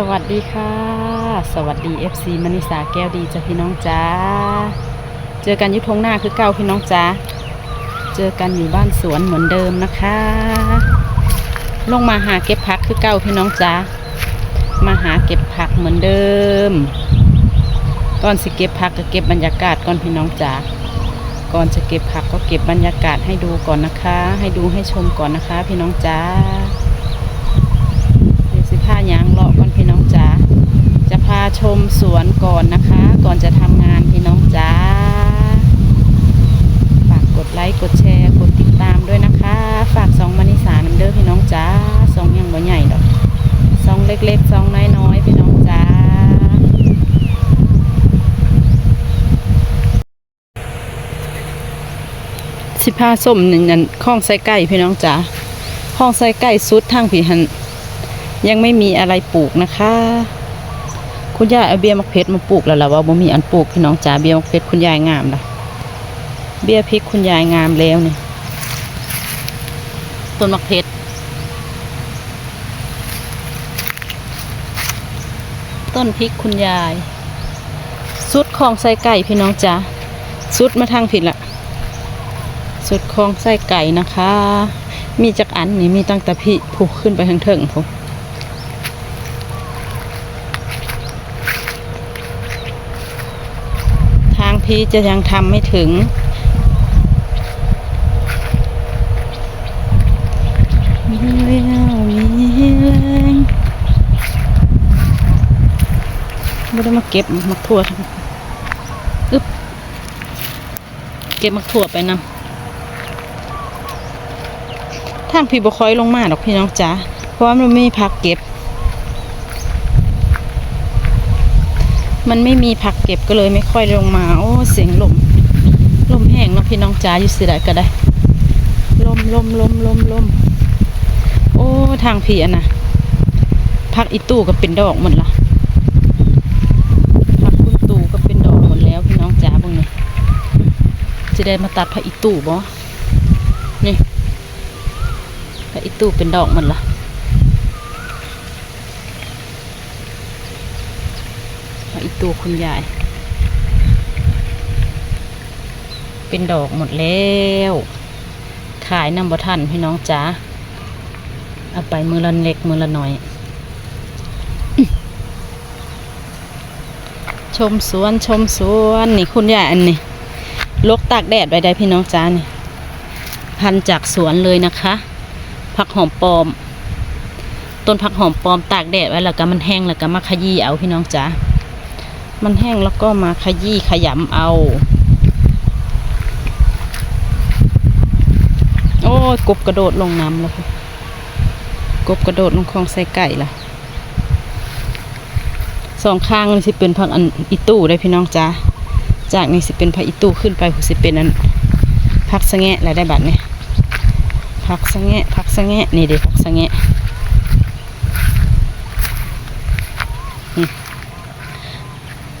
สวัสดีค่ะ สวัสดี FC มณิสาแก้วดีจ้ะพี่น้องจ้า เจอกันยุทงหน้าคือเก่าพี่น้องจ้า เจอกันอยู่บ้านสวนเหมือนเดิมนะคะ ลงมาหาเก็บผักคือเก่าพี่น้องจ้า มาหาเก็บผักเหมือนเดิม ก่อนสิเก็บผักก็เก็บบรรยากาศก่อนพี่น้องจ้า ก่อนจะเก็บผักก็เก็บบรรยากาศให้ดูก่อนนะคะ ให้ดูให้ชมก่อนนะคะ พี่น้องจ้า เดี๋ยวสิพายางเลาะก่อนพี่น้องจ๋า จะพา ชมสวนก่อนนะคะ ก่อนจะทำงานพี่น้องจ๋าฝากกดไลค์กดแชร์กดติดตามด้วยนะคะ ฝากซองมานิสานำเด้อพี่น้องจ๋าซองยังบ่ใหญ่ดอกซองเล็กๆซองน้อยๆพี่น้องจ๋าสิพาส้มหนึ่งนั่นข้องไส้ไก่พี่น้องจ๋าข้องไส้ไก่สุดทางผีหันยังไม่มีอะไรปลูกนะคะ คุณยายเอาเบี้ยมักเพชรมาปลูกแล้วล่ะว่าบ่มีอันปลูกพี่น้องจ๋าเบี้ยมักเพชรคุณยายงามละเบี้ยพริกคุณยายงามแล้วเนี่ยต้นมักเพชรต้นพริกคุณยาย สุดคลองไส้ไก่พี่น้องจ๋าสุดมาทางผิดละสุดคลองไส้ไก่นะคะ มีจักอันนี่มีตั้งแต่พี่ผูกขึ้นไปทางเถิงผม ทาง พี่จะยังทำไม่ถึง มีเวลามีแรงไม่ได้มาเก็บมักถั่วอึ๊บเก็บมักถั่วไปนำทางพี่บคอยลงมาดอกพี่น้องจ๋าเพราะว่ามันไม่มีพักเก็บ มันไม่มีผักเก็บก็เลยไม่ค่อยลงมา โอ้เสียงลมลมแห้งเนาะพี่น้องจ๋าอยู่สิได้ก็ได้ลมลมลมลมลมโอ้ทางพี่อะนะผักอีตู้ก็เป็นดอกหมดละผักคุณตู่ก็เป็นดอกหมดแล้วพี่น้องจ๋าพวกนี้จะได้มาตัดผักอีตู้บ่นี่ผักอีตู้เป็นดอกหมดละ อีกตัวคุณยาย เป็นดอกหมดแล้ว ขายน้ำบ่ทันพี่น้องจ๋าเอาไปมือละเล็กมือละน้อย ชมสวนชมสวนนี่คุณยายอันนี้ลกตากแดดไว้ได้พี่น้องจ้านี่พันจากสวนเลยนะคะ ผักหอมปลอม ต้นผักหอมปลอมตากแดดไว้แล้วก็มันแห้งแล้วก็มาขยี้เอาพี่น้องจ๋า มันแห้งแล้วก็มาขยี้ขยำเอา โอ้ยกบกระโดดลงน้ำแล้วกบกระโดดลงคลองใส่ไก่ละสองข้างนี่สิเป็นผักอันอีตู้ได้พี่น้องจ้าจากนี้สิเป็นผักอีตู้ขึ้นไปสิเป็นอันผักสะแงะอะไรได้บัดเนี่ยผักสะแงะผักสะแงะนี่เด็ผักสะแงะ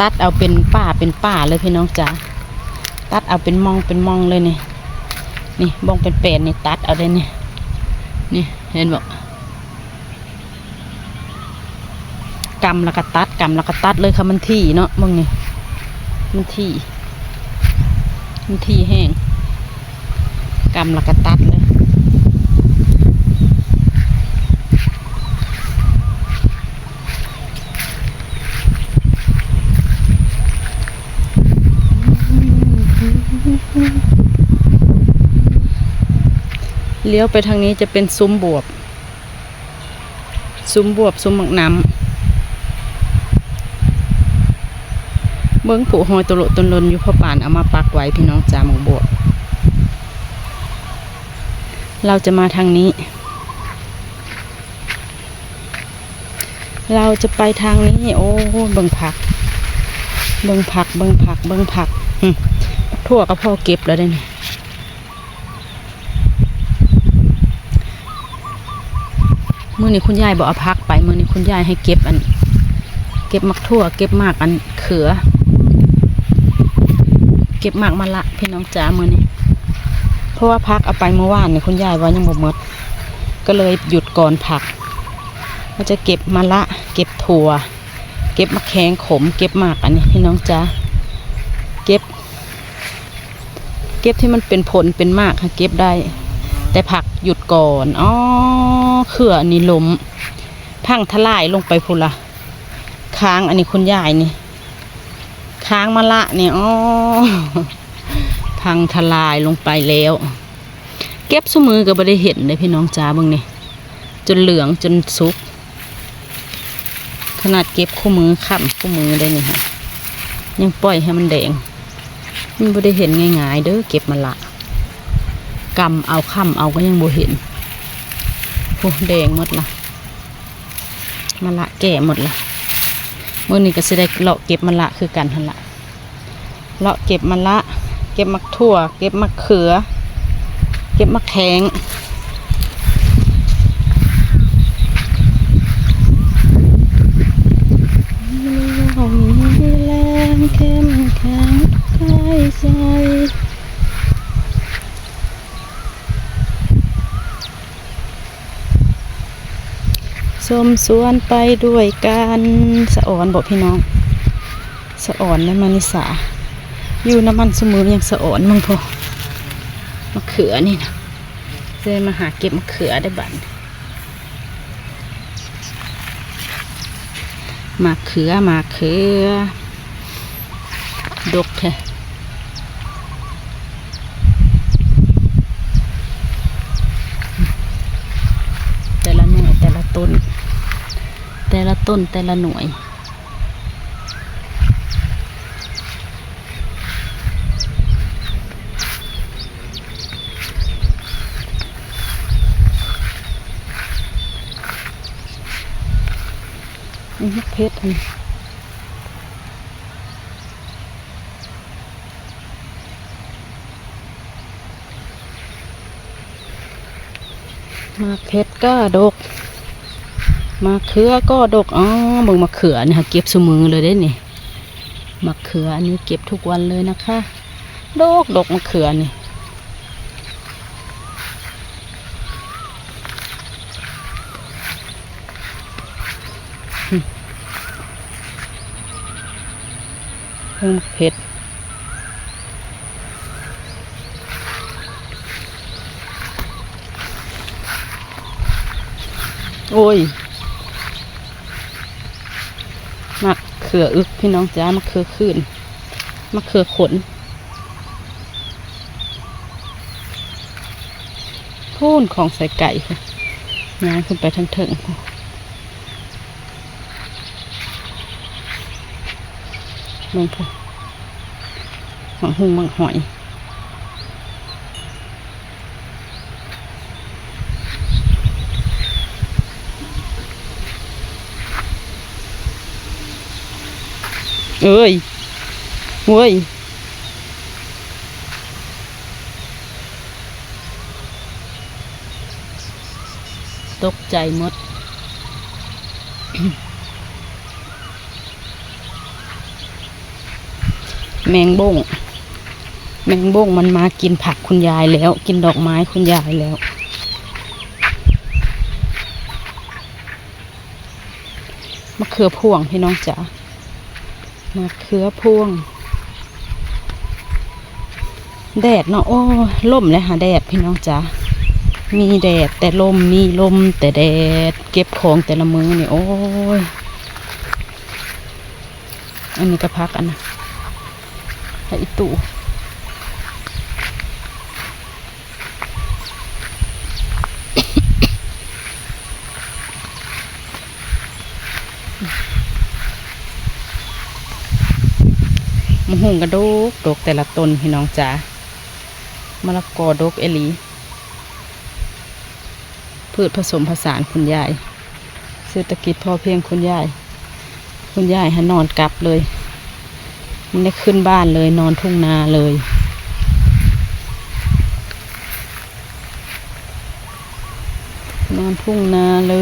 ตัดเอาเป็นป่าเป็นป่าเลยพี่น้องจ๋าตัดเอาเป็นมองเป็นมองเลยนี่นี่มองเป็นแปดนี่ตัดเอาได้นี่นี่เห็นบอกกำแล้วก็ตัดกำแล้วก็ตัดเลยค่ะมันที่เนาะมึงนี่มันที่มันที่แห้งกำแล้วก็ตัดเลย เลี้ยวไปทางนี้จะเป็นซุ้มบวบ ซุ้มบวบ ซุ้มหมักน้ำเบิ้องผูหอยตวโลตนลนอยู่พอป่านเอามาปักไว้พี่น้องจาหมักบวบ เราจะมาทางนี้ เราจะไปทางนี้ โอ้เบิ้งผัก เบิ้งผัก เบิ้งผัก เบิ้งผักหึ ทั่วก็พ่อเก็บแล้วได้นี่มื่อนี้คุณยายบอกเอาพักไปมื่อนี้คุณยายให้เก็บอัน เก็บมักทั่ว เก็บมากอันเขือ เก็บมากมาละ พี่น้องจ๋ามื่อนี้ เพราะว่าพักเอาไปเมื่อวานเนี่ยคุณยายว่ายังบ่หมด ก็เลยหยุดก่อนผักเราจะเก็บมะละ เก็บถั่ว เก็บมะแขงขม เก็บหมากอันนี้พี่น้องจ้าเก็บ ก็บที่มันเป็นผลเป็นมากค่ะเก็บได้ แต่ผักหยุดก่อนอ๋อเขื่ออันนี้ล้มพังทลายลงไปพุละค้างอันนี้คุณยายนี่ ค้างมะละเนี่ยอ๋อพังทลายลงไปแล้ว เก็บสุมือก็บ่ได้เห็นเลยพี่น้องจ้าเบิ่งนี่จนเหลืองจนสุก ขนาดเก็บคู่มือค่ำคู่มือได้นี่ค่ะยังปล่อยให้มันแดง มันบ่ได้เห็นง่ายๆเด้อเก็บมาละกำเอาค่ำเอาก็ยังบ่เห็นโอ้แดงหมดละมาละแก่หมดละเมื่อนี้ก็สิได้เลาะเก็บมาละคือกันหั่นละเลาะเก็บมาละ เก็บมะทั่ว เก็บมะเขือ เก็บมะแขงเรามีแรงเข้มแข็งกายใจ สมสวนไปด้วยกันสะอ่อนบอกพี่น้อง สะอ่อนและมานิสา อยู่น้ำมันสมือยังสะอ่อนมึงพอมะเขือนี่นะจะได้มาหาเก็บมะเขือได้บัดมะเขือมะเขือดกแท้แต่ละหน่วยแต้น แต่ละต้นแต่ละหน่วยนี่เพชรอันมาเพชรก็ดก มาเขือก็ดกอ๋อมึงมาเขือเนี่ยค่ะเก็บสมือเลยได้นี่มะเขืออันนี้เก็บทุกวันเลยนะคะดกดกมะเขือนี่เพิ่มเผ็ดโอ้ยมัก เขืออึกพี่น้องจ้ามะเขือขึ้นมะเขือขนพูนของใส่ไก่ค่ะงานขึ้นไปทั้งเถิงมึงพอหมังหุงมังหอย เอ้ยเว้ยตกใจหมด แมงบงแมงบงมันมากินผักคุณยายแล้ว กินดอกไม้คุณยายแล้ว มะเขือพวงพี่น้องจ๋า มะเขือพวง แดดเนาะโอ้ล่มเลยค่ะแดดพี่น้องจ๋ามีแดดแต่ลมมีลมแต่แดด เก็บของแต่ละมือเนี่ยโอ้ยอันนี้ก็พักอันนะไอ้ตู่ มะฮุงกระดกดกแต่ละต้นพี่น้องจ๋ามะละกอดกเอลี พืชผสมผสานคุณยายเศรษฐกิจพอเพียงคุณยาย คุณยายให้นอนกลับเลยไม่ได้ขึ้นบ้านเลยนอนทุ่งนาเลยนอนทุ่งนาเล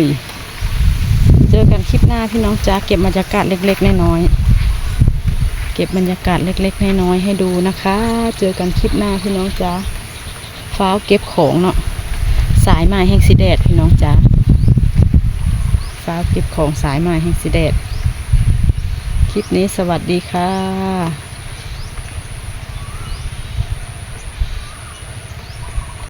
ย เจอกันคลิปหน้าพี่น้องจ้าเก็บบรรยากาศเล็ก ๆ น้อยๆ ก็บบรรยากาศเล็กๆน้อยๆให้ดูนะคะ เจอกันคลิปหน้าพี่น้องจ้าฟ้าเก็บของเนาะสายไม้แห่งสีแดดพี่น้องจ้าฟ้าเก็บของสายไม้แห่งสีแดดคลิปนี้สวัสดีค่ะ